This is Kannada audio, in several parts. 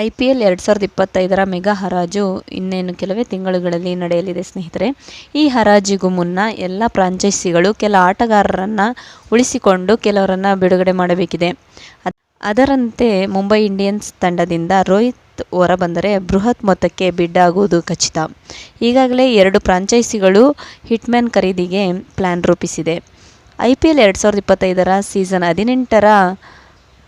ಐ ಪಿ ಎರಡು ಸಾವಿರದ ಇಪ್ಪತ್ತೈದರ ಮೆಗಾ ಹರಾಜು ಇನ್ನೇನು ಕೆಲವೇ ತಿಂಗಳುಗಳಲ್ಲಿ ನಡೆಯಲಿದೆ ಸ್ನೇಹಿತರೆ. ಈ ಹರಾಜಿಗೂ ಮುನ್ನ ಎಲ್ಲ ಫ್ರಾಂಚೈಸಿಗಳು ಕೆಲ ಆಟಗಾರರನ್ನು ಉಳಿಸಿಕೊಂಡು ಕೆಲವರನ್ನು ಬಿಡುಗಡೆ ಮಾಡಬೇಕಿದೆ. ಅದರಂತೆ ಮುಂಬೈ ಇಂಡಿಯನ್ಸ್ ತಂಡದಿಂದ ರೋಹಿತ್ ಹೊರಬಂದರೆ ಬೃಹತ್ ಮೊತ್ತಕ್ಕೆ ಬಿಡ್ಡಾಗುವುದು ಖಚಿತ. ಈಗಾಗಲೇ ಎರಡು ಫ್ರಾಂಚೈಸಿಗಳು ಹಿಟ್ಮ್ಯಾನ್ ಖರೀದಿಗೆ ಪ್ಲ್ಯಾನ್ ರೂಪಿಸಿದೆ. ಐ ಪಿ ಎಲ್ ಎರಡು ಸಾವಿರದ ಇಪ್ಪತ್ತೈದರ ಸೀಸನ್ ಹದಿನೆಂಟರ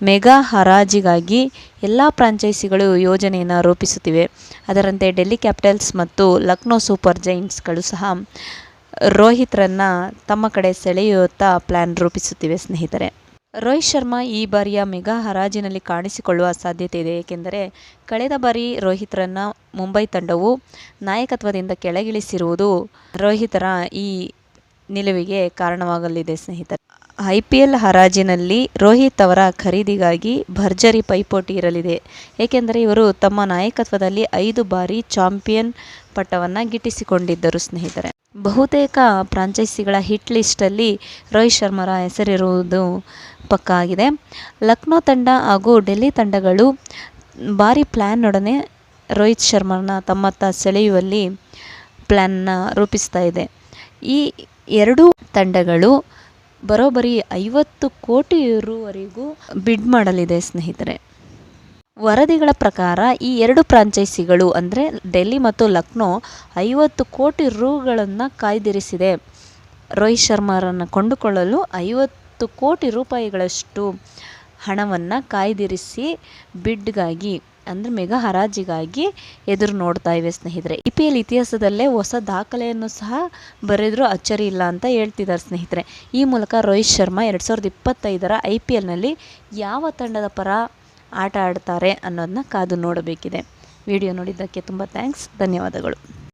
ಮೆಗಾ ಹರಾಜಿಗಾಗಿ ಎಲ್ಲ ಫ್ರಾಂಚೈಸಿಗಳು ಯೋಜನೆಯನ್ನು ರೂಪಿಸುತ್ತಿವೆ. ಅದರಂತೆ ಡೆಲ್ಲಿ ಕ್ಯಾಪಿಟಲ್ಸ್ ಮತ್ತು ಲಕ್ನೋ ಸೂಪರ್ ಜೈಂಟ್ಸ್ಗಳು ಸಹ ರೋಹಿತ್ರನ್ನು ತಮ್ಮ ಕಡೆ ಸೆಳೆಯುತ್ತಾ ಪ್ಲ್ಯಾನ್ ರೂಪಿಸುತ್ತಿವೆ ಸ್ನೇಹಿತರೆ. ರೋಹಿತ್ ಶರ್ಮಾ ಈ ಬಾರಿಯ ಮೆಗಾ ಹರಾಜಿನಲ್ಲಿ ಕಾಣಿಸಿಕೊಳ್ಳುವ ಸಾಧ್ಯತೆ ಇದೆ. ಏಕೆಂದರೆ ಕಳೆದ ಬಾರಿ ರೋಹಿತ್ರನ್ನು ಮುಂಬೈ ತಂಡವು ನಾಯಕತ್ವದಿಂದ ಕೆಳಗಿಳಿಸಿರುವುದು ರೋಹಿತರ ಈ ನಿಲುವಿಗೆ ಕಾರಣವಾಗಲಿದೆ ಸ್ನೇಹಿತರೆ. ಐ ಪಿ ಎಲ್ ಹರಾಜಿನಲ್ಲಿ ರೋಹಿತ್ ಅವರ ಖರೀದಿಗಾಗಿ ಭರ್ಜರಿ ಪೈಪೋಟಿ ಇರಲಿದೆ. ಏಕೆಂದರೆ ಇವರು ತಮ್ಮ ನಾಯಕತ್ವದಲ್ಲಿ ಐದು ಬಾರಿ ಚಾಂಪಿಯನ್ ಪಟ್ಟವನ್ನು ಗಿಟ್ಟಿಸಿಕೊಂಡಿದ್ದರು ಸ್ನೇಹಿತರೆ. ಬಹುತೇಕ ಫ್ರಾಂಚೈಸಿಗಳ ಹಿಟ್ ಲಿಸ್ಟಲ್ಲಿ ರೋಹಿತ್ ಶರ್ಮರ ಹೆಸರಿರುವುದು ಪಕ್ಕಾ ಆಗಿದೆ. ಲಕ್ನೋ ತಂಡ ಹಾಗೂ ಡೆಲ್ಲಿ ತಂಡಗಳು ಭಾರಿ ಪ್ಲ್ಯಾನ್ನೊಡನೆ ರೋಹಿತ್ ಶರ್ಮನ ತಮ್ಮತ್ತ ಸೆಳೆಯುವಲ್ಲಿ ಪ್ಲ್ಯಾನ್ನ ರೂಪಿಸ್ತಾ ಇದೆ. ಈ ಎರಡೂ ತಂಡಗಳು ಬರೋಬ್ಬರಿ ಐವತ್ತು ಕೋಟಿ ರುವರೆಗೂ ಬಿಡ್ ಮಾಡಲಿದೆ ಸ್ನೇಹಿತರೆ. ವರದಿಗಳ ಪ್ರಕಾರ ಈ ಎರಡು ಫ್ರಾಂಚೈಸಿಗಳು, ಅಂದರೆ ಡೆಲ್ಲಿ ಮತ್ತು ಲಕ್ನೋ, ಐವತ್ತು ಕೋಟಿ ರುಗಳನ್ನು ಕಾಯ್ದಿರಿಸಿದೆ. ರೋಹಿತ್ ಶರ್ಮಾರನ್ನು ಕೊಂಡುಕೊಳ್ಳಲು ಐವತ್ತು ಕೋಟಿ ರೂಪಾಯಿಗಳಷ್ಟು ಹಣವನ್ನು ಕಾಯ್ದಿರಿಸಿ ಬಿಡ್ಗಾಗಿ, ಅಂದರೆ ಮೆಗಾ ಹರಾಜಿಗಾಗಿ ಎದುರು ನೋಡ್ತಾ ಇವೆ ಸ್ನೇಹಿತರೆ. ಇ ಪಿ ಎಲ್ ಇತಿಹಾಸದಲ್ಲೇ ಹೊಸ ದಾಖಲೆಯನ್ನು ಸಹ ಬರೆದರೂ ಅಚ್ಚರಿ ಇಲ್ಲ ಅಂತ ಹೇಳ್ತಿದ್ದಾರೆ ಸ್ನೇಹಿತರೆ. ಈ ಮೂಲಕ ರೋಹಿತ್ ಶರ್ಮಾ ಎರಡು ಸಾವಿರದ ಇಪ್ಪತ್ತೈದರ ಐ ಪಿ ಎಲ್ನಲ್ಲಿ ಯಾವ ತಂಡದ ಪರ ಆಟ ಆಡ್ತಾರೆ ಅನ್ನೋದನ್ನ ಕಾದು ನೋಡಬೇಕಿದೆ. ವಿಡಿಯೋ ನೋಡಿದ್ದಕ್ಕೆ ತುಂಬ ಥ್ಯಾಂಕ್ಸ್ ಧನ್ಯವಾದಗಳು.